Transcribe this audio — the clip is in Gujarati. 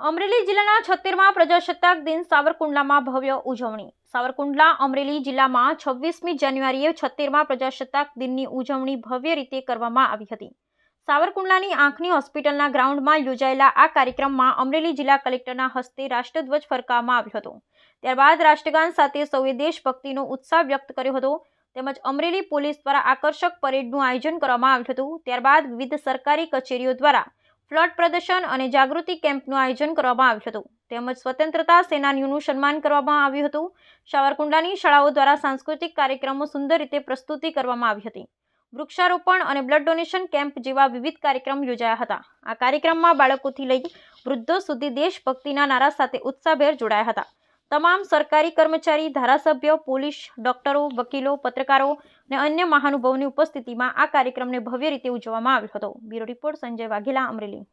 અમરેલી જિલ્લાના છત્તેરમાં પ્રજાસત્તાક દિન સાવરકુંડલામાં ભવ્ય ઉજવણી. સાવરકુંડલા અમરેલી જિલ્લામાં છવ્વીસમી જાન્યુઆરીએ છત્તેરમાં પ્રજાસત્તાક દિનની ઉજવણી ભવ્ય રીતે કરવામાં આવી હતી. સાવરકુંડલાની આંખની હોસ્પિટલના ગ્રાઉન્ડમાં યોજાયેલા આ કાર્યક્રમમાં અમરેલી જિલ્લા કલેક્ટરના હસ્તે રાષ્ટ્રધ્વજ ફરકાવવામાં આવ્યો હતો. ત્યારબાદ રાષ્ટ્રગાન સાથે સૌએ દેશભક્તિનો ઉત્સાહ વ્યક્ત કર્યો હતો. તેમજ અમરેલી પોલીસ દ્વારા આકર્ષક પરેડનું આયોજન કરવામાં આવ્યું હતું. ત્યારબાદ વિવિધ સરકારી કચેરીઓ દ્વારા ફ્લોટ પ્રદર્શન અને જાગૃતિ કેમ્પનું આયોજન કરવામાં આવ્યું હતું. તેમજ સ્વતંત્રતા સેનાનીઓનું સન્માન કરવામાં આવ્યું હતું. સાવરકુંડલાની શાળાઓ દ્વારા સાંસ્કૃતિક કાર્યક્રમો સુંદર રીતે પ્રસ્તુતિ કરવામાં આવી હતી. વૃક્ષારોપણ અને બ્લડ ડોનેશન કેમ્પ જેવા વિવિધ કાર્યક્રમ યોજાયા હતા. આ કાર્યક્રમમાં બાળકોથી લઈ વૃદ્ધો સુધી દેશભક્તિના નારા સાથે ઉત્સાહભેર જોડાયા હતા. તમામ સરકારી કર્મચારી, ધારાસભ્યો, પોલીસ, ડોક્ટરો, વકીલો, પત્રકારો અને અન્ય મહાનુભાવોની ઉપસ્થિતિમાં આ કાર્યક્રમને ભવ્ય રીતે ઉજવવામાં આવ્યો હતો. Bureau report Sanjay Vaghela, Amreli.